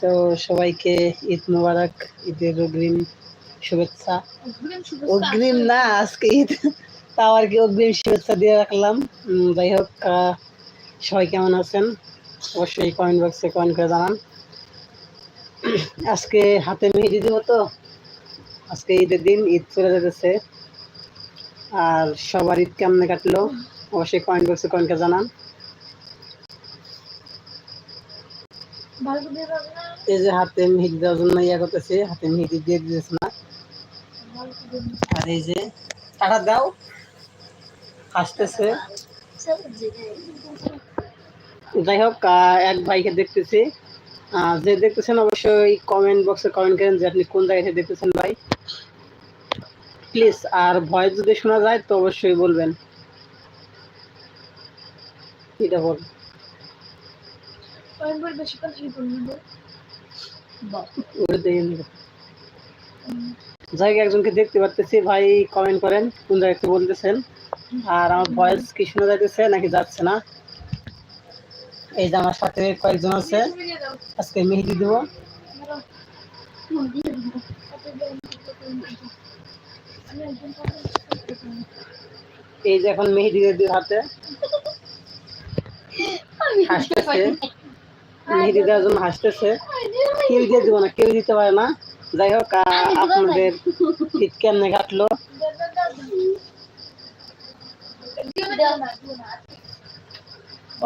তো সবাইকে ঈদ মোবারক ঈদের অগ্রিম শুভেচ্ছা। অগ্রিম না আজকে ঈদ। তাও আর কি অগ্রিম শুভেচ্ছা দিয়ে রাখলাম। যাই হোক সবাই কেমন আছেন? অবশ্যই কমেন্ট বক্সে কমেন্ট করে জানান। আজকে হাতে মেহেদি দিব তো আজকে ঈদের দিন ঈদ চলে যেতেছে। আর সবার ঈদ কেমনে কাটলো অবশ্যই কমেন্ট বক্সে কমেন্ট করে জানান। এই যে হাতে মেহেদি দেওয়ার জন্য ইয়া করতেছে, হাতে মেহেদি দিয়ে দিতেছে না। আর এই যে টাকা দাও। হাসতেছে যাই হোক এক ভাইকে দেখতেছি। যে দেখতেছেন অবশ্যই কমেন্ট বক্সে কমেন্ট করেন যে আপনি কোন জায়গা দেখতেছেন ভাই। প্লিজ আর ভয়েস যদি শোনা যায় তো অবশ্যই বলবেন। এটা বল। যাই হোক, একজনকে দেখতে পারতেছি ভাই কমেন্ট করেন কোন জায়গা থেকে বলতেছেন? আর আমার ভয়েস কি শোনা যাইতেছে নাকি যাচ্ছে না? এই যে আমার সাথে কয়েকজন আছে আজকে মেহেদি দেবো। এই যে এখন মেহেদি হাতে। হাসতেছে। মেহেদি দেওয়ার জন্য হাসতেছে। কেউ দিয়ে দিব না কেউ দিতে পারে না। যাই হোক আপনাদের ঈদ কেমনে কাটলো?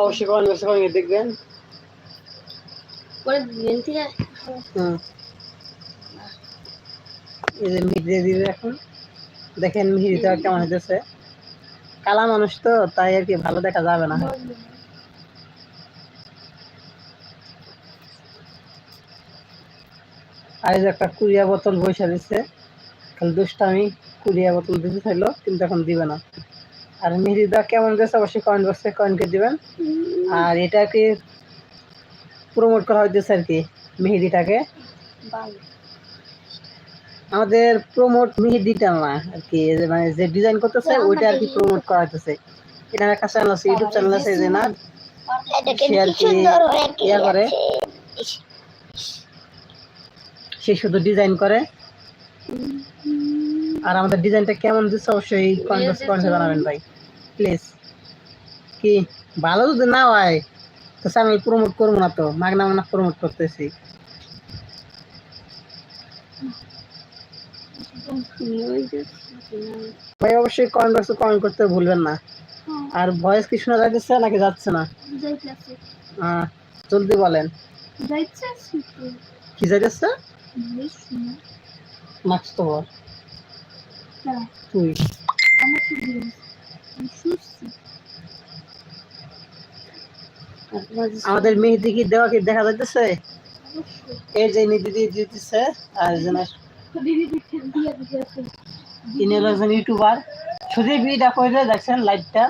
অবশ্যই কমেন্ট বক্সে কমেন্ট দেখবেন। এই যে মিহির দিয়ে দিবে এখন। দেখেন মিহিরিটা কেমন হইতেছে। কালা মানুষ তো তাই আর কি ভালো দেখা যাবে না। যে একটা কুড়িয়া বোতল বসে দিচ্ছে খালি দুষ্টামি কুড়িয়া বোতল দিতে থাকল কিন্তু এখন দিবে না। আর মিহিরিদা কেমন দিয়েছে অবশ্যই কমেন্ট বক্সে কমেন্ট করে দিবেন। আর এটাকে প্রমোট করা হইতেছে আর কি মেহেদিটাকে। আমাদের প্রমোট মেহেদিটা না আর কি মানে যে ডিজাইন করতেছে ওইটা আর কি প্রমোট করা হইতেছে। এটার একটা চ্যানেল আছে ইউটিউব চ্যানেল আছে যে না সে আর কি ইয়া করে। সে শুধু ডিজাইন করে। আর আমাদের ডিজাইনটা কেমন দিচ্ছে অবশ্যই কমেন্ট কমেন্টে জানাবেন ভাই। প্লিজ কি? ভালো যদি না হয় তো চ্যানেল প্রমোট করব না তো। মাগনা মাগনা প্রমোট করতেছি। ভাই অবশ্যই কমেন্ট বক্সে কমেন্ট করতে ভুলবেন না। আর ভয়েস কি শোনা যাচ্ছে নাকি যাচ্ছে না? আহ, জলদি বলেন। কি যাইতেছে? মাস্ক তো বল তুই আমাদের মেহেদি কি দেওয়া কি দেখা যাইতেছে? এই যে মেহেদি দিয়ে দিতেছে আর যেন তিনি হলো একজন ইউটিউবার শুধু বিটা করে দেখছেন লাইটটা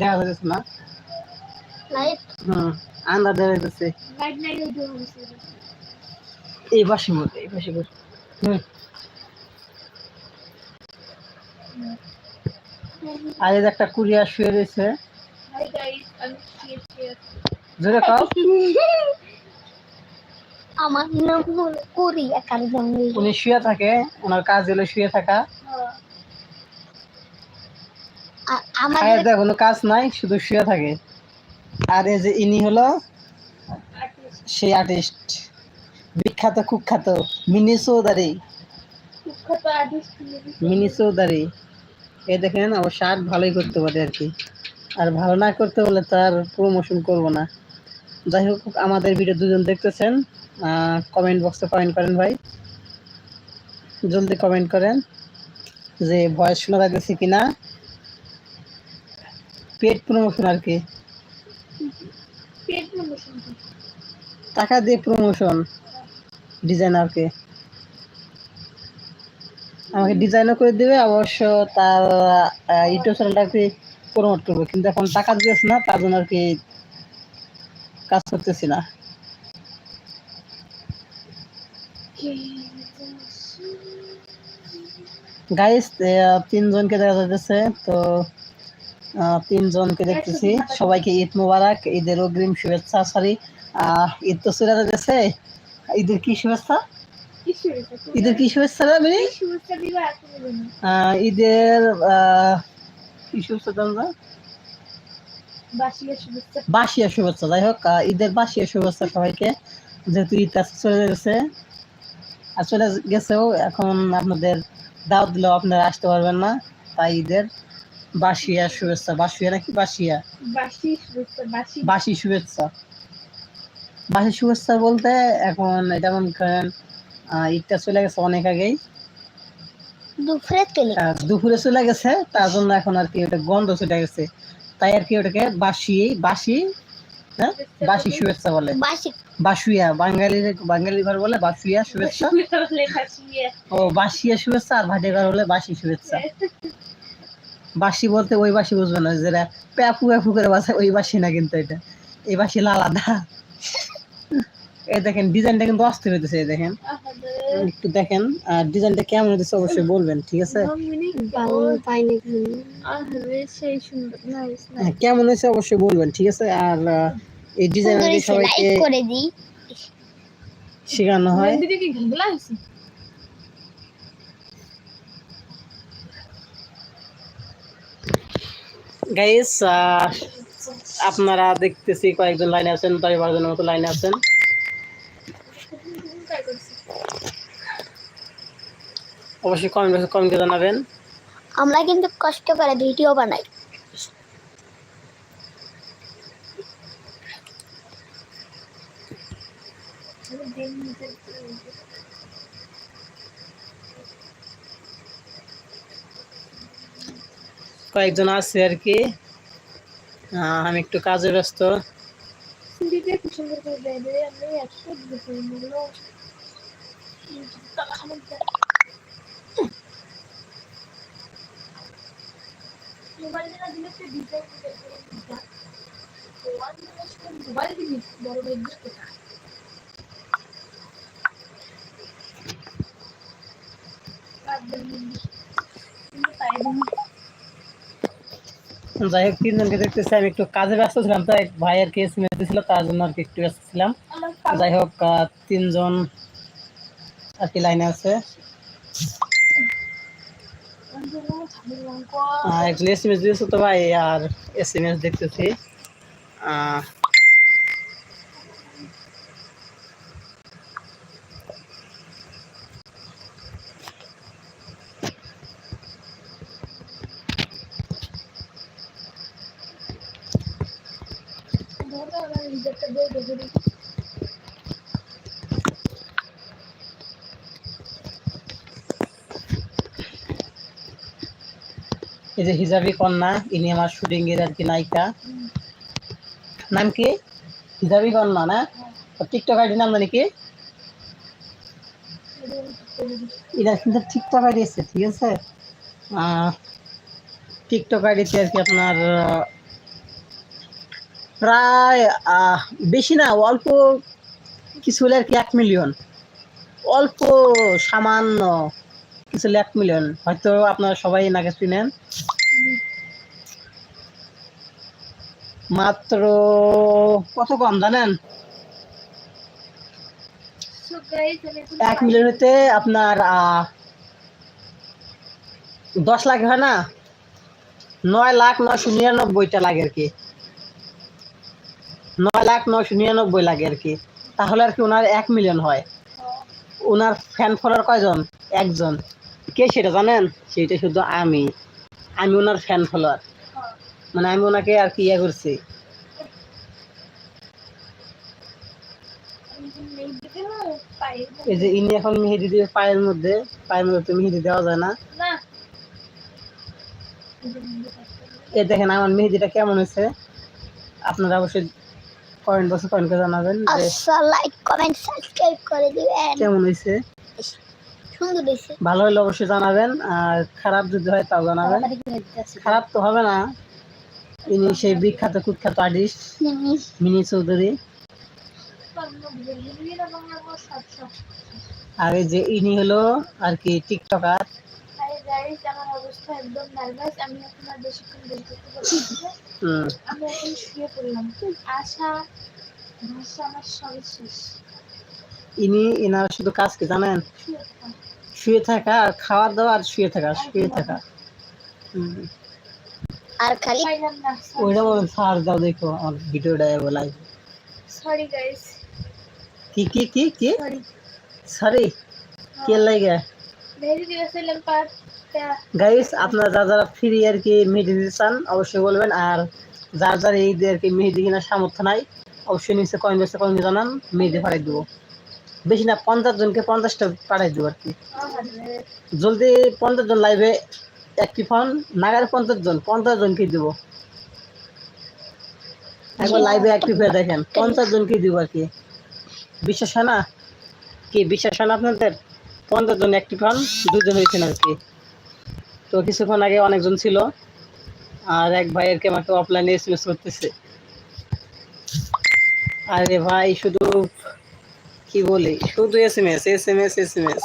দেখা যাচ্ছে না। হুম আন্দাজ দেখা যাচ্ছে এই পাশে মধ্যে এই পাশে হুম। আর একটা কুরিয়ার শুয়ে রয়েছে। জোরে কাও। আমার নাম হলো কোরিয়া কারজাঙ্গি উনি শুয়ে থাকে ওনার কাজ হলো শুয়ে থাকা। আমাদের খায়ের দেয় কোনো কাজ নাই শুধু শুয়ে থাকে। আর এই যে ইনি হলো সেই আর্টিস্ট বিখ্যাত কুখ্যাত মিনি চৌধুরী। মিনি চৌধুরী। এই দেখেন অবশ্য আর্ট ভালোই করতে পারে আর কি। আর ভালো না করতে বলে তার প্রমোশন করব না। যাই হোক আমাদের ভিডিও দুজন দেখতেছেন। কমেন্ট বক্সে কমেন্ট করেন ভাই। জলদি কমেন্ট করেন যে ভয়েস শোনা যাচ্ছে কিনা। পেট প্রমোশন আর কি। টাকা দিয়ে প্রমোশন ডিজাইনারকে। আমাকে ডিজাইনও করে দিবে, অবশ্য তার ইউটিউব চ্যানেলটাকে প্রমোট করবে। কিন্তু এখন টাকা দিয়েছে না, তার জন্য আর কি কাজ করতেছি না। গাইস তিনজনকে দেখা যাচ্ছে তো তিনজনকে দেখতেছি। সবাইকে ঈদ মোবারক, ঈদের অগ্রিম শুভেচ্ছা সরি ঈদ তো চলে যাচ্ছে ঈদের কি শুভেচ্ছা? ঈদের কি শুভেচ্ছা আহ, ঈদের কি শুভেচ্ছা দেন বাসিয়া শুভেচ্ছা। যাই হোক ঈদের বাসিয়া শুভেচ্ছা সবাইকে। যেহেতু ঈদ চলে গেছে আর চলে গেছেও এখন আপনাদের দাওয়াত দিলেও আপনারা আসতে পারবেন না তাই ঈদের বাসিয়া শুভেচ্ছা। বাসিয়া নাকি বাসিয়া? বাসি শুভেচ্ছা বাসি শুভেচ্ছা। বাসি শুভেচ্ছা বলতে এখন এটা মনে করেন ঈদটা চলে গেছে অনেক আগেই। দুপুরে চলে দুপুরে চলে গেছে তার জন্য এখন আর কি ওটা গন্ধ চলে গেছে। তাই আর কি ওটাকে বাসি বাসি হ্যাঁ? বাসি শুভেচ্ছা বলে। বাসি বাসুইয়া বাঙালির বাঙালি ঘর বলে বাসুইয়া শুভেচ্ছা। ও বাসিয়া শুভেচ্ছা আর ভাটে ঘর বলে বাসি শুভেচ্ছা। বাসি বলতে ওই বাসি বুঝবে না যেটা প্যাপু প্যাপু করে বাসায় ওই বাসি না কিন্তু এটা। এই বাসি আলাদা এই দেখেন ডিজাইনটা কিন্তু অস্থির হইতেছে এই দেখেন। একটু দেখেন আর ডিজাইনটা কেমন হইতেছে অবশ্যই বলবেন ঠিক আছে? হ্যাঁ, কেমন হয়েছে অবশ্যই বলবেন ঠিক আছে? আর আহ, এই ডিজাইন সবাইকে লাইক করে দিই শেখানো হয়। গাইস আপনারা দেখতেছি কয়েকজন লাইনে আছেন দশ বারো জনের মতো লাইনে আছেন। অবশ্যই কমেন্ট কমেন্টে জানাবেন। আমরা কিন্তু কষ্ট করে ভিডিও বানাই। কয়েকজন আছে আর কি। আমি একটু কাজে ব্যস্ত। সিঁড়িতে যাই হোক, তিনজনকে দেখতেছি, আমি একটু কাজে ব্যস্ত ছিলাম, তাই ভাই আর কি এসএমএস তার জন্য আর কি একটু ব্যস্ত ছিলাম। যাই হোক তিনজন আর কি লাইনে আছে। একজন এসএমএস দিয়েছ তো ভাই, আর এসএমএস দেখতেছি। এই যে হিজাবি কন্যা, ইনি আমার শুটিং এর আর কি নায়িকা। নাম কি? হিজাবি কন্যা না? টিকটক আইডি নাম জানি কি? এটা কিন্তু টিকটক আইডি আছে, ঠিক আছে? টিকটক আইডিতে আর কি আপনার প্রায় বেশি না অল্প কিছু হলে আর কি এক মিলিয়ন অল্প সামান্য কিছু হলে এক মিলিয়ন হয়তো আপনারা সবাই নাকি চিনেন মাত্র কত কম জানেন? এক মিলিয়ন হতে আপনার আহ, দশ লাখ হয় না? নয় লাখ নয়শো নিরানব্বইটা লাগে আর কি। নয় লাখ নয়শো নিরানব্বই লাগে আর কি। তাহলে আর কি ওনার এক মিলিয়ন হয়। ওনার ফ্যান ফলোয়ার কয়জন? একজন। কে সেটা জানেন? সেটা শুধু আমি। আমি ওনার ফ্যান ফলোয়ার মানে আমি ওনাকে আর কি ইয়ে করছি। এই যে ইনি এখন মেহেদি দিয়ে পায়ের মধ্যে পায়ের মধ্যে তো মেহেদি দেওয়া যায় না। এ দেখেন আমার মেহেদিটা কেমন হয়েছে। আপনারা অবশ্যই কমেন্ট বক্সে কমেন্ট করে জানাবেন আচ্ছা লাইক কমেন্ট সাবস্ক্রাইব করে দিবেন। কেমন হয়েছে? সুন্দর হয়েছে। ভালো হলে অবশ্যই জানাবেন আর খারাপ যদি হয় তাও জানাবেন। খারাপ তো হবে না। ইনি সেই বিখ্যাত কুখ্যাত আর্টিস্ট মিনি চৌধুরী। আর এই যে ইনি হলো আর কি টিকটকার আমার অবস্থা একদম নার্ভাস আমি এখন আর বেশিক্ষণ বলতে পারছি আমি এখন শুয়ে পড়লাম। আশা ভাষা আমার সব শেষ। ইনি এনার শুধু কাজ কি জানেন? শুয়ে থাকা। আর খাওয়া দাওয়া আর শুয়ে থাকা শুয়ে থাকা। আর খালি? ওইটা বলেন সার দাও দেখো আমার ভিডিওটা লাইভ সরি গাইস কি কি কি কি? সরি সরি কে লাগে? ভেরি দিয়েছিলাম পার গাইস আপনারা যারা যারা ফ্রি আর কি মেহেদি দিতে চান, অবশ্যই বলবেন। আর যার যার এই যে আর কি মেহেদি কেনার সামর্থ্য নাই, অবশ্যই নিচে কয়েন বসে কয়েন জানান মেহেদি পাঠাই দেবো। বেশি না, পঞ্চাশ জনকে পঞ্চাশটা পাঠাই দেবো আর কি। জলদি পঞ্চাশ জন লাইভে একটি ফোন নাগার পঞ্চাশ জন, পঞ্চাশ জনকে দিব। একবার লাইভে অ্যাক্টিভ হয়ে দেখেন, পঞ্চাশ জনকে দিব আর কি। বিশ্বাস হয় না? কি, বিশ্বাস হয় না আপনাদের? পঞ্চাশ জন অ্যাক্টিভ হন দুজন হয়েছেন আর কি। তো কিছুক্ষণ আগে অনেকজন ছিল আর এক ভাইয়ের কে আমাকে অফলাইনে এস এম এস করতেছে। আরে ভাই, শুধু কি বলি? শুধু S M S S M S S M S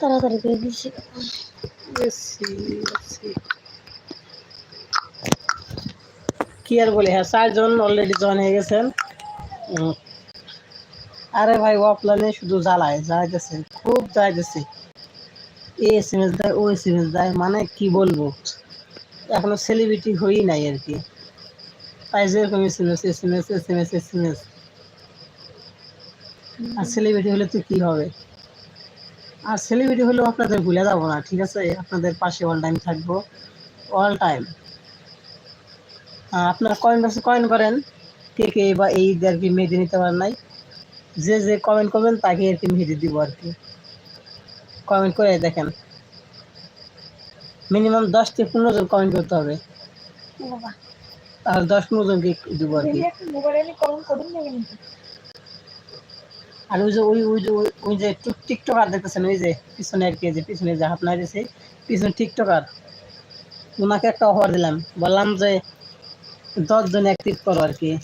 তাড়াতাড়ি করে দিচ্ছি কি আর বলি হ্যাঁ চারজন অলরেডি জয়েন হয়ে গেছেন। আরে ভাই অফলাইনে শুধু জ্বালায়, যাইতেছে, খুব যাইতেছে। এ এস দেয়, ও এস দেয় মানে কি বলব? এখনও সেলিব্রিটি হই নাই আর কি। তাই যেরকম S M S S M S S M S S M S আর সেলিব্রিটি হলে তো কি হবে? আর সেলিব্রিটি হলেও আপনাদের ভুলে যাব না ঠিক আছে? আপনাদের পাশে অল টাইম থাকব অল টাইম আপনারা কয়েন বক্সে কয়েন করেন কে কে বা এই ঈদে আর কি মেহেদি নিতে পারেন নাই যে যে কমেন্ট করবেন তাকে আর কি মেহেদি দিব আর কি। কমেন্ট করে দেখেন। মিনিমাম দশ থেকে পনেরো জন কমেন্ট করতে হবে। আর দশ পনেরো জনকে দিব আর কি মোবাইলে কম করুন না কিন্তু আর ওই যে, ওই ওই যে, ওই- যে টিকটকার দেখতেছেন, ওই যে পিছনে আর কি যে পিছনে যে হাত নাড়িয়েছে পিছনে টিকটকার। ওনাকে একটা অফার দিলাম, বললাম যে দশজন অ্যাক্টিভ করো আর কি।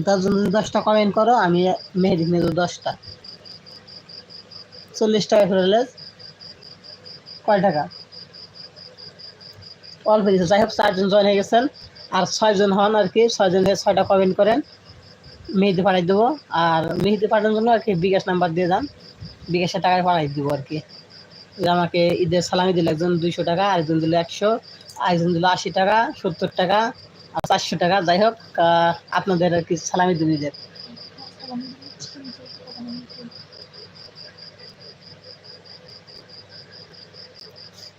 দশজন যদি দশটা কমেন্ট করো, আমি মেহেদি কিনে দেবো দশটা। চল্লিশ টাকা করে কয় টাকা? অল্প কিছু যাই হোক, চারজন জয়েন হয়ে গেছেন, আর ছয়জন হন আর কি, ছয়জন ছয়টা কমেন্ট করেন। মেহেদি পাঠাই দেবো। আর মেহেদি পাঠানোর জন্য আর কি বিকাশ নাম্বার দিয়ে যান। বিকাশের টাকায় পাঠাই দেবো আর কি। আমাকে ঈদের সালামি দিল, একজন দুইশো টাকা, আরেকজন দিল একশো, আরেকজন দিল আশি টাকা, সত্তর টাকা, আর চারশো টাকা। যাই হোক আপনাদের আর কি সালামি দিন ঈদের।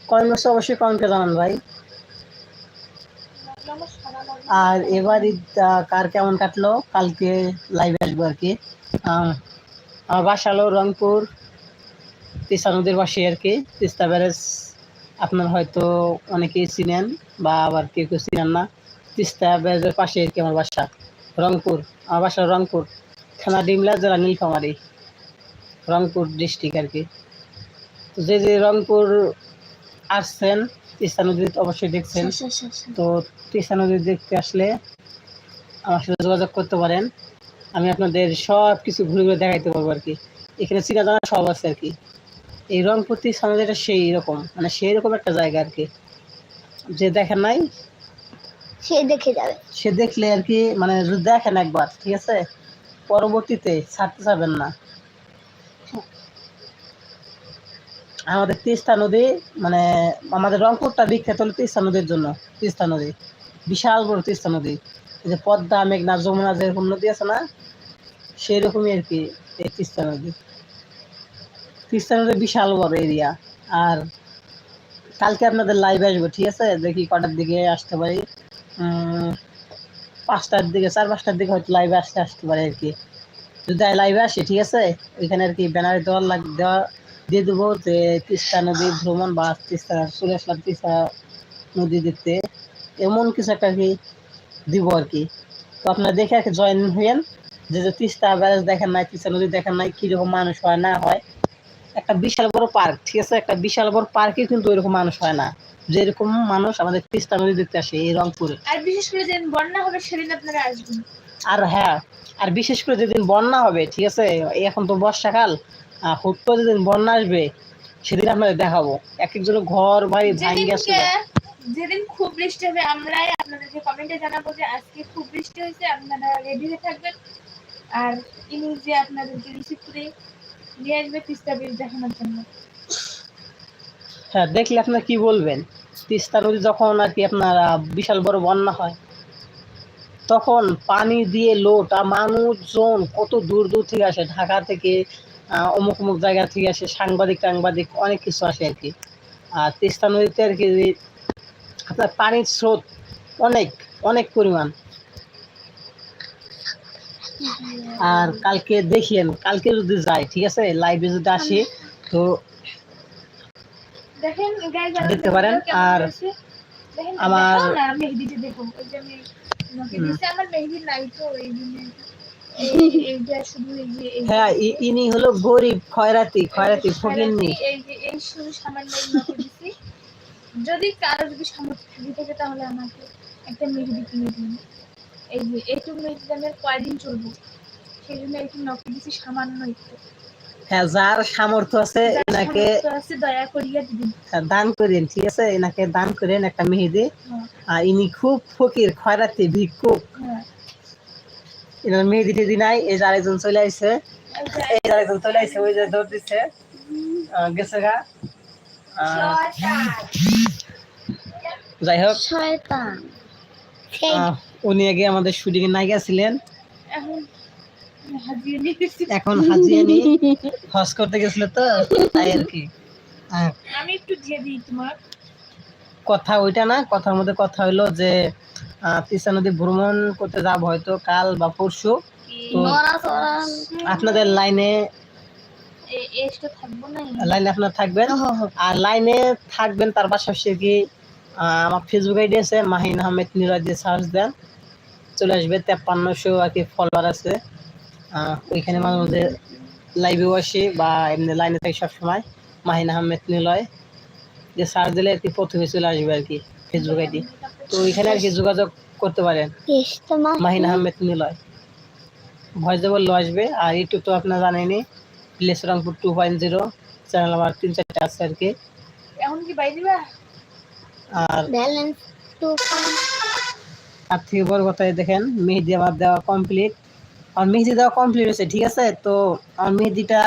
কমেন্ট বক্সে অবশ্যই কমেন্টে জানান ভাই। আর এবার কার কেমন কাটলো? কালকে লাইভে আসব আর কি। আমার বাসা হলো রংপুর, তিস্তা নদীর পাশে আর কি। তিস্তা ব্যারেজ, আপনার হয়তো অনেকেই চিনেন বা আবার কেউ কেউ চিনেন না। তিস্তা ব্যারেজের পাশে আর কি আমার বাসা, রংপুর। আমার বাসা রংপুর, থানা ডিমলা, জেলা নীলফামারী, রংপুর ডিস্ট্রিক্ট আর কি। যে যে রংপুর আসছেন তিস্তা নদী অবশ্যই দেখছেন। তো তিস্তা নদী দেখতে আসলে আমার সাথে যোগাযোগ করতে পারেন। আমি আপনাদের সব কিছু ঘুরে ঘুরে দেখাইতে পারব আর কি। এখানে চিনা জানা সব আছে আর কি। এই রংপুর তিস্তা নদীটা সেই রকম মানে সেই রকম একটা জায়গা আর কি। যে দেখেন নাই? সে দেখে যাবে। সে দেখলে আর কি মানে দেখেন একবার ঠিক আছে? পরবর্তীতে ছাড়তে চাবেন না। আমাদের তিস্তা নদী মানে আমাদের রংপুরটা বিখ্যাত হলো তিস্তা নদীর জন্য, তিস্তা নদী। বিশাল বড় তিস্তা নদী। যে পদ্মা, মেঘনা, যমুনা যেরকম নদী আছে না সেই রকমই আর কি এই তিস্তা নদী। তিস্তা নদী বিশাল বড় এরিয়া আর কালকে আপনাদের লাইভ আসব, ঠিক আছে? দেখি কটার দিকে আসতে পারি। পাঁচটার দিকে, চার পাঁচটার দিকে হয়তো লাইভে আসতে আসতে পারে আর কি। যদি লাইভে আসি, ঠিক আছে? ওইখানে আর কি ব্যানারে দেওয়া লাগ, দেওয়া দিয়ে দেবো যে তিস্তা নদী ভ্রমণ বা তিস্তা চলে আসলাম তিস্তা নদী দেখতে এমন কিছু একটা কি দিব আর কি। তো আপনারা দেখে আর জয়েন হইয়েন যে যে তিস্তা ব্যারেজ দেখেন নাই তিস্তা নদী দেখেন নাই কীরকম মানুষ হয় না হয়। একটা বিশাল বড় পার্ক ঠিক আছে? একটা বিশাল বড় পার্কে কিন্তু ওইরকম মানুষ হয় না। যেরকম মানুষ আমাদের তিস্তা নদী দেখতে আসে এই রংপুরে। আর বিশেষ করে যেদিন বন্যা হবে সেদিন আপনারা আসবেন। আর হ্যাঁ আর বিশেষ করে যেদিন বন্যা হবে ঠিক আছে? এখন তো বর্ষাকাল হুট করে যেদিন বন্যা আসবে সেদিন আপনাদের দেখাবো। এক একজনের ঘর বাড়ি ভাঙে গেছে যেদিন খুব বৃষ্টি হবে আমরাই আপনাদেরকে কমেন্টে জানাব যে আজকে খুব বৃষ্টি হয়েছে আপনারা রেডি হয়ে থাকবেন। আর ইনি যে আপনাদেরকে রিসিভ করে নিয়ে আসবে তিস্তা ব্রিজ দেখানোর জন্য। হ্যাঁ দেখলে আপনার কি বলবেন? তিস্তা নদী যখন আর কি আপনার বিশাল বড় বন্যা হয় তখন পানি দিয়ে লোট আর মানুষজন কত দূর দূর থেকে আসে ঢাকা থেকে অমুক অমুক জায়গা থেকে আসে সাংবাদিক টাংবাদিক অনেক কিছু আসে আর কি। আর তিস্তা নদীতে আর কি আপনার পানির স্রোত অনেক অনেক পরিমাণ। আর কালকে দেখিয়েন কালকে যদি যাই ঠিক আছে? লাইভে যদি আসি তো দেখতে পারেন, আর আমার- দেখাও না মেহেদিটা দেখো। ওই যে আমি আমাকে হুম। দিছে আমার মেহেদি নাই তো এই হ্যাঁ ইনি হলো গরিব খয়রাতি খয়রাতি ফকিন্নি এই যে এই শুধু সামান্য দিছি। যদি কারও যদি সামর্থ্য থাকে তাহলে আমাকে একটা মেহেদি কিনে দিন। এই যে মেহেদি কয়দিন চলবো? সেই জন্য একটু নকে দিছি সামান্য একটু। হ্যাঁ যার সামর্থ্য আছে এনাকে দয়া করিয়া দিন দান করেন ঠিক আছে? এনাকে দান করেন একটা মেহেদি। হ্যাঁ, আর ইনি খুব ফকির খয়রাতি ভিক্ষুক। হ্যাঁ। এনার মেহেদি টেদি নাই এই যে আরেকজন চলে আসছে এই আরেকজন চলে আসছে ওই যে দৌড় দিচ্ছে গেছে গা। যাই হোক। উনি আগে আমাদের শুটিং এর নায়িকা ছিলেন এখন হাজিয়ানি হজ করতে গেছিল তো তাই আর কি। আমি একটু দিয়ে দিই তোমার। কথা ওইটা না কথার মধ্যে কথা হইল যে তিস্তা নদী ভ্রমণ করতে যাব হয়তো কাল বা পরশু। তো আপনাদের লাইনে লাইনে আপনার থাকবেন। আর লাইনে থাকবেন তার পাশাপাশি কি আমার ফেসবুক আইডি আছে মাহিন আহমেদ নিরজ দিয়ে সার্চ দেন। চলে আসবে তেপ্পান্নশো আর কি ফলোয়ার আছে। ওইখানে মাঝে মধ্যে লাইভেও আসি বা এমনি লাইনে থাকি সবসময়। মাহিন আহমেদ নিলয়। যে সার্চ দিলে আর কি প্রথমে চলে আসবে আর কি ফেসবুক আইডি তো ওইখানে আর কি যোগাযোগ করতে পারেন। মাহিন আহমেদ নিলয়। ভয়েস বললেও আসবে। আর ইউটিউব তো আপনারা জানেনই place Rangpur two point zero channel আমার তিন চারটে আছে আর কি। এখন কি দিবা? আর ব্যালেন্স টু তার থেকে বড় কথা দেখেন মেহেদি আমার দেওয়া কমপ্লিট আর মেহেদি দেওয়া কমপ্লিট হয়েছে ঠিক আছে? তো আমার মেহেদিটা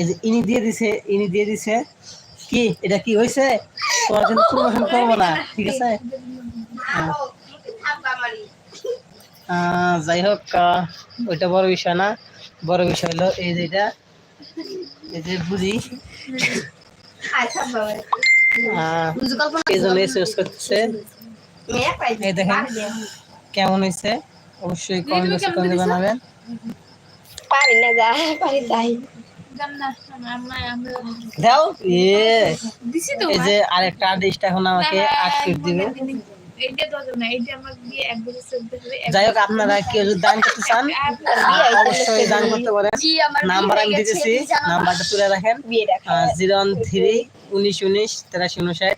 এই যে ইনি দিয়ে দিছে ইনি দিয়ে দিছে। কি? এটা কি হয়েছে? তোমার প্রমোশন করব না ঠিক আছে। যাই হোক ওইটা বড় বিষয় না। বড় বিষয় হলো এই যে এটা এই যে বুঝি। এই জন্য এসে করতেছে। এই দেখেন কেমন হয়েছে? অবশ্যই কমেন্ট বক্সে কমেন্ট জানাবেন। পারি না যা পারি তাই। দাও এ দিছি তো এই যে আরেকটা আর্টিস্ট এখন আমাকে দিবে। চলতে হবে এক যাই হোক আপনারা কেউ যদি দান করতে চান অবশ্যই দান করতে পারেন। নাম্বার আমি দিতেছি নাম্বারটা তুলে রাখেন। জিরো ওয়ান থ্রি উনিশ উনিশ তেরাশি উনষাট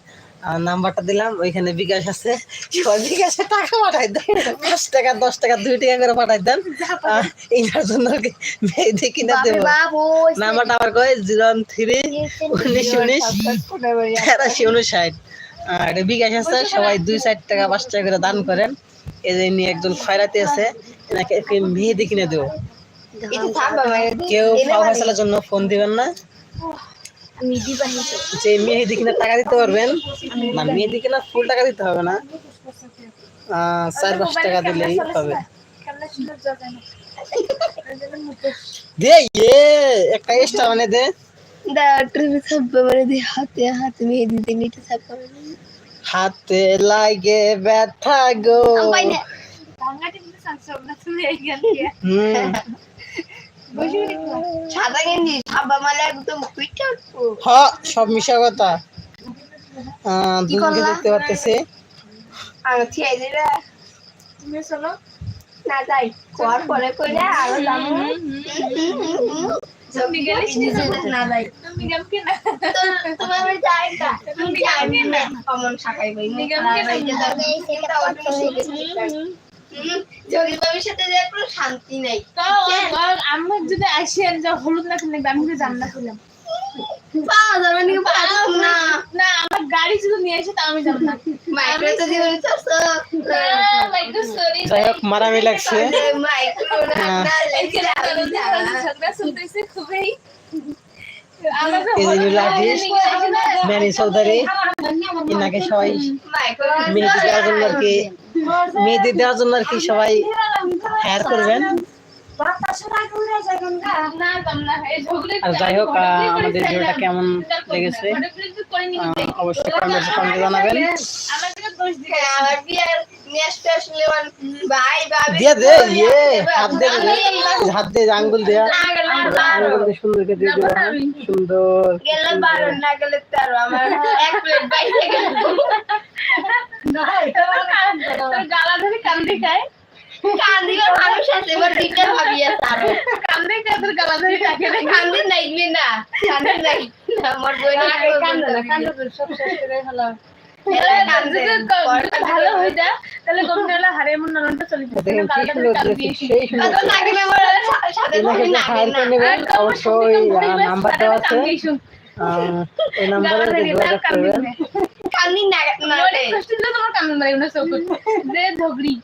আর নাম্বারটা দিলাম ওইখানে বিকাশ আছে। সবাই বিকাশে টাকা পাঠাই দেন। পাঁচ টাকা দশ টাকা দুই টাকা করে পাঠাই দেন। এইটার জন্য মেয়েদের কিনা দেবো। নাম্বারটা আমার কয়? জিরো থ্রি উনিশ উনিশ তেরাশি উনষাট। আর বিকাশ আছে সবাই দুই চার টাকা পাঁচ টাকা করে দান করেন। এই যে নিয়ে একজন খয়রাতি আছে এনাকে মেহেদি কিনে দেবো। কেউ পাওয়া জন্য ফোন দিবেন না। আমি নিচে যে মেহেদি কিনে টাকা দিতে পারবেন না মেহেদি কিনা ফুল টাকা দিতে হবে না। চার পাঁচ টাকা দিলেই হবে। দে ইয়ে একটা এক্সট্রা মানে দে। হাতে হাতে মেহেদি হাতে লাগে ব্যথা গো। হুম। সাদা গেঞ্জি সাবা মালে একদম কুইটা হ সব মিশা কথা। দুজনকে? দেখতে পারতেছি। থিয়াই দিলে? তুমি চলো। না যাই। কর পরে কইরা আরও যাব। তুমি গেলে না যাই। নিগম কে না? তোমার বাড়ি যাই না। তুমি যাই না। কমন শাখাই বই নিগম কে না যোগী বাবির সাথে যে কোনো শান্তি নেই। আমার যদি আসেন যে হলুদ না কিনলে আমি তো জান্না করলাম পাওয়া যাবে নাকি? পারলাম না। না। আমার গাড়ি যদি নিয়ে আসে তা আমি যাব না। মাইক্রো তো জীবন চারশো মাইক্রো সরি যাই হোক মারামি লাগছে। মাইক্রো না ঝগড়া শুনতেছে খুবই নীলা আর্টিস্ট ম্যানি চৌধুরী এনাকে সবাই মাইক্রো মেহেদি দেওয়ার জন্য আর কি মেহেদি দেওয়ার জন্য আর কি সবাই হায়ার করবেন। আর যাই হোক আমাদের ভিডিওটা কেমন লেগেছে? অবশ্যই কমেন্টে কমেন্টে জানাবেন। দিয়ে দে ইয়ে হাত দে হাত আঙ্গুল দেয়া আঙ্গুল দিয়ে সুন্দর করে দিয়ে দেওয়া সুন্দর। গেলে বারো না গেলে তেরো আমার এক প্লেট বাইরে গেল গালা ধরে কান্দে খায়। কান্দিবার মানুষ আছে এবার দিতে ভাবি আছে আরও কান্দে খায় তোর ধরে কাকে রে? কান্দি নাইবি না কান্দি নাইবি না আমার বই না কান্দে না কান্দে সব শেষ করে ফেলা ভালো হয়ে যায় তাহলে কমতে হারে নরমটা চলে যাবে। দেখেন কি গালাটা সুন্দর ধরে দিয়েছে, কান্দিয়েছি সেই সুন্দর কত নাকি আমার সাথে এনাকে যে হায়ার করে নেবেন অবশ্যই নাম্বার দেওয়া আছে এই নাম্বারে যোগাযোগ করবেন কান্দি না না তোমার কান্দন ধরে না চোখ যে ঝগড়ি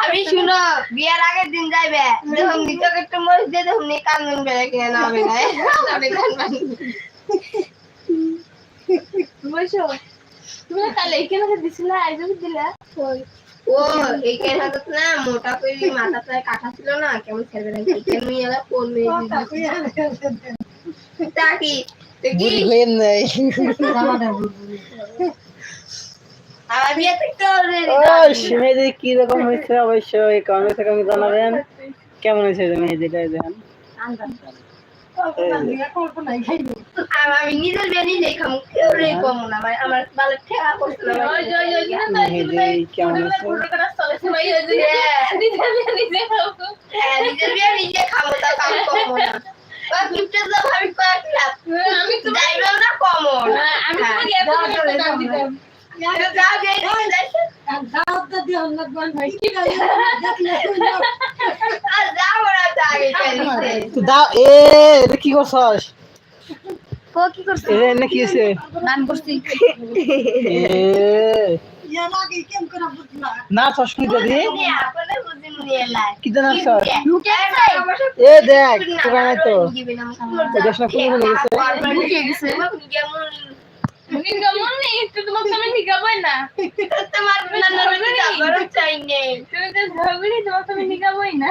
আমি শুনো বিয়ার আগের দিন যাইবে যখন নিচকে একটু মরিচ দিয়ে তখন নিয়ে কান্দন বেড়ে কিনে না বসো। তুমি দিছিলা আইজো দিলা? ও এই কেন হাতত না মোটা করে মাথাটা কাটা ছিল না কেমন ছেড়ে রাখি কেন এলা কোন মেয়ে তা বুঝলেন নাই থেকে ও মেহেদি কি রকম হয়েছে অবশ্যই কমেন্টে কমেন্ট জানাবেন। কেমন হয়েছে মেহেদিটা দেখেন। আমি নিজের বিয়ে নিজেই খামু কেউ রে কম না ভাই আমার ভালো ঠেকা যে না মেহেদি কেমন আছে ফটো করা চলে সবাই ওই যে নিজে খাব হ্যাঁ নিজের বিয়ে নিজে খামু তা কাম কম না গিফটের তো ভাবি কয়েক লাখ আমি তো যাইবেও না কমন আমি তোমাকে এত দাম দিতাম যাও গে যাইছে আর যাও ওরা তো আগে চলিছে দাও এ কি করছস কো কি করছ এটা এনে কি হয়েছে গান করছি এ না সসকুই যদি নি আপনে বুঝি নিয়ে লাই কি জানাস সস এ দেখ তোরা নাই তো দেখ না কোন হয়ে গেছে ঢুকে গেছে কেমন নিগমন নেই তো তোমাকে আমি নিগাবই না তোমার নানা রবি চাই নেই তুমি তো ঝগড়ি তোমাকে আমি নিগাবই না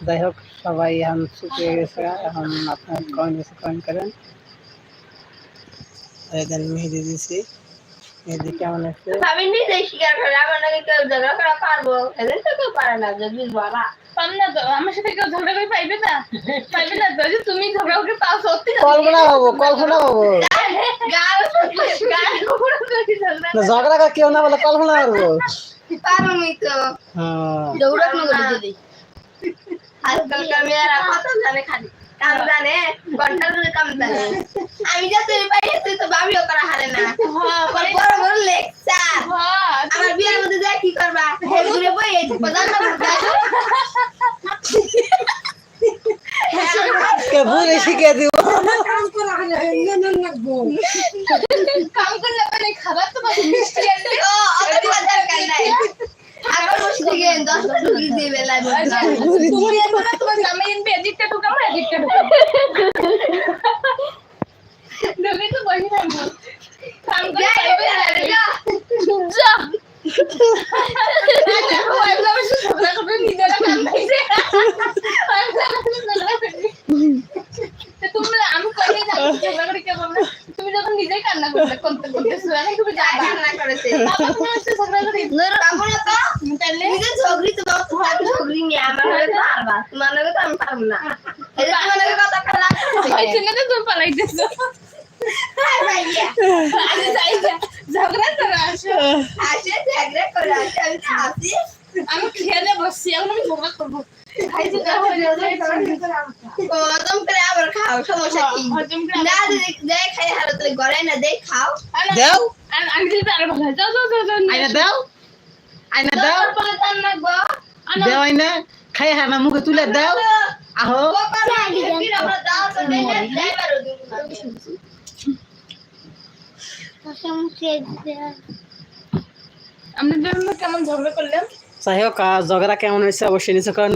যাই হোক সবাই এখন শুকিয়ে গেছে এখন আপনার কয়েন এসে কয়েন করেন। দেন মেহেদি দিছি। মেহেদি কেমন আছে ভাবি নিজে স্বীকার করে আমার নাকি কেউ ঝগড়া করা পারব? এদের তো কেউ পারে না যদি বলা। আমার সাথে কেউ ঝগড়া করে পাইবে না? পাইবে না তো যে তুমি ঝগড়া করে পাও সত্যি না? কল্পনা পাবো কল্পনা গাল ঝগড়া কেউ না বলে কল্পনা করব। পারবি তো। হ্যাঁ। করে দিদি আজকালকার মেয়েরা কত জানে খালি। কাম জানে ঘণ্টার ধরে কাম জানে। আমি যা তুই পাই তুই তো ভাবিও করা হারে না। বড় বড় লেকচার। আমার বিয়ের মধ্যে যা কি করবা? ঘুরে বই এই প্রধান কে ভুলে শিখে দিব? কাম করলে মানে খাবার তো মিষ্টি আনলে ও অত দরকার নাই আগর বসে থেকে দশ টুকি দিয়ে বেলা তুমি এখন তোমার নামে ইনবে এদিকটা ঢুকাবো এদিকটা ঢুকাবো তুমি তো বসে থাকব পান করে যাই পাইবে বের হয়ে যা। যা ওইগুলো আমি শুধু ঝগড়া করবে নিজেরা কান্দাইছে তো তুমি আমি কইলে যাব ঝগড়া করে কে বলবে তুমি যখন নিজেই কান্না করতে করতে করতেছো এখন তুমি যাই যাবা কান্না করেছে। বাবা তোমার সাথে ঝগড়া করে তারপরে তো তাহলে নিজে ঝগড়ি তো বাবা তোমার আমি ঝগড়ি নিয়ে আমার হলে তো পারবা তোমার লগে তো আমি পারব না এই যে তোমার লগে কথা খারাপ ওই জন্য তো তুমি পালাইতেছো ভাইয়া আরে যাই যা ঝগড়া করে আসো আসে ঝগড়া করে আসে আমি তো আসি আমি বসছি এখন আমি ঝগড়া করব তুমি করে আবার খাও সমস্যা কি হজম না দেখ খাই হারো তুই ঘরে না দেখ খাও দাও। দিলে আরে ভালো যাও যাও যাও আইনা দাও আইনা দাও তার না গো দাও আইনা খাই হ্যাঁ না মুখে তুলে দাও আহো আমরা কেমন ঝগড়া করলাম? যাই হোক ঝগড়া কেমন হয়েছে অবশ্যই নিচে করেন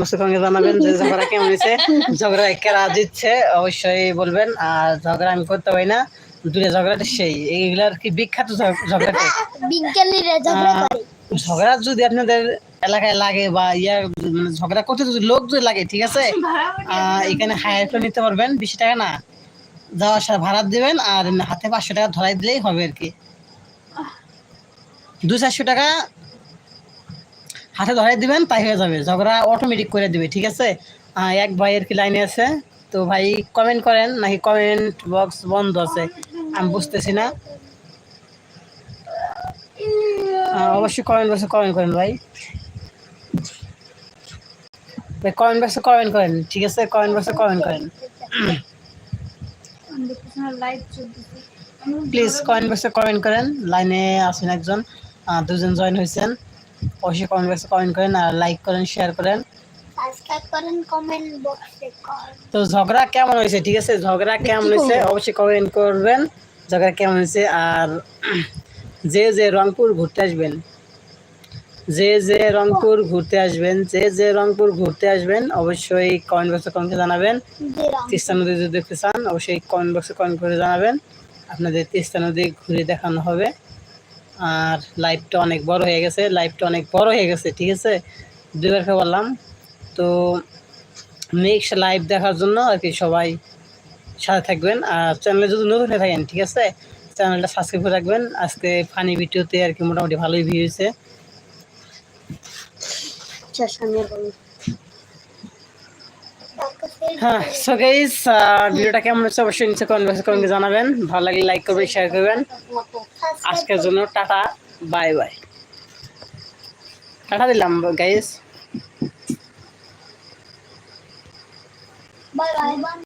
জানাবেন যে ঝগড়া কেমন হয়েছে। ঝগড়া একেরা জিতছে অবশ্যই বলবেন। আর ঝগড়া আমি করতে পারি না। দূরে ঝগড়াটা সেই। কি বিখ্যাত ঝগড়াটা বিজ্ঞানীরা ঝগড়া করে। ঝগড়া যদি আপনাদের এলাকায় লাগে বা ইয়া মানে ঝগড়া করতে যদি লোক যদি লাগে ঠিক আছে? এখানে হায়ার করে নিতে পারবেন বেশি টাকা না। যাওয়া আসা ভাড়া দিবেন আর হাতে পাঁচশো টাকা ধরাই দিলেই হবে আর কি। দু চারশো টাকা হাতে ধরাই দিবেন, তাই হয়ে যাবে। ঝগড়া অটোমেটিক করে দিবে, ঠিক আছে? এক ভাই আর কি লাইনে আছে? তো ভাই কমেন্ট করেন, নাকি কমেন্ট বক্স বন্ধ আছে? আমি বুঝতেছি না। অবশ্যই কমেন্ট বক্সে কমেন্ট করেন ভাই। ভাই কমেন্ট বক্সে কমেন্ট করেন, ঠিক আছে? কমেন্ট বক্সে কমেন্ট করেন। প্লিজ কমেন্ট বক্সে কমেন্ট করেন। লাইনে আছেন একজন দুজন জয়েন হয়েছেন। অবশ্যই কমেন্ট বক্সে কমেন্ট করেন আর লাইক করেন শেয়ার করেন। সাবস্ক্রাইব করেন কমেন্ট বক্সে তো ঝগড়া কেমন হয়েছে ঠিক আছে? ঝগড়া কেমন হয়েছে অবশ্যই কমেন্ট করবেন। ঝগড়া কেমন হয়েছে আর যে যে রংপুর ঘুরতে আসবেন যে যে রংপুর ঘুরতে আসবেন যে যে রংপুর ঘুরতে আসবেন অবশ্যই কমেন্ট বক্সে কমেন্টে জানাবেন। তিস্তা নদী যদি দেখতে চান অবশ্যই কমেন্ট বক্সে কমেন্ট করে জানাবেন। আপনাদের তিস্তা নদী ঘুরে দেখানো হবে। আর লাইভটা অনেক বড় হয়ে গেছে লাইভটা অনেক বড় হয়ে গেছে, ঠিক আছে? করে বললাম। তো নেক্সট লাইভ দেখার জন্য আর কি সবাই সাথে থাকবেন। আর চ্যানেলে যদি নতুন হয়ে থাকেন, ঠিক আছে? চ্যানেলটা সাবস্ক্রাইব করে রাখবেন। আজকে ফানি ভিডিওতে আর কি মোটামুটি ভালোই ভিউ হয়েছে। আচ্ছা হ্যাঁ সো গাইস ভিডিওটা কেমন হচ্ছে অবশ্যই নিচে কমেন্ট বক্সে জানাবেন। ভালো লাগলে লাইক করবেন শেয়ার করবেন। আজকের জন্য টাটা বাই বাই টাটা দিলাম গাইস বাই বাই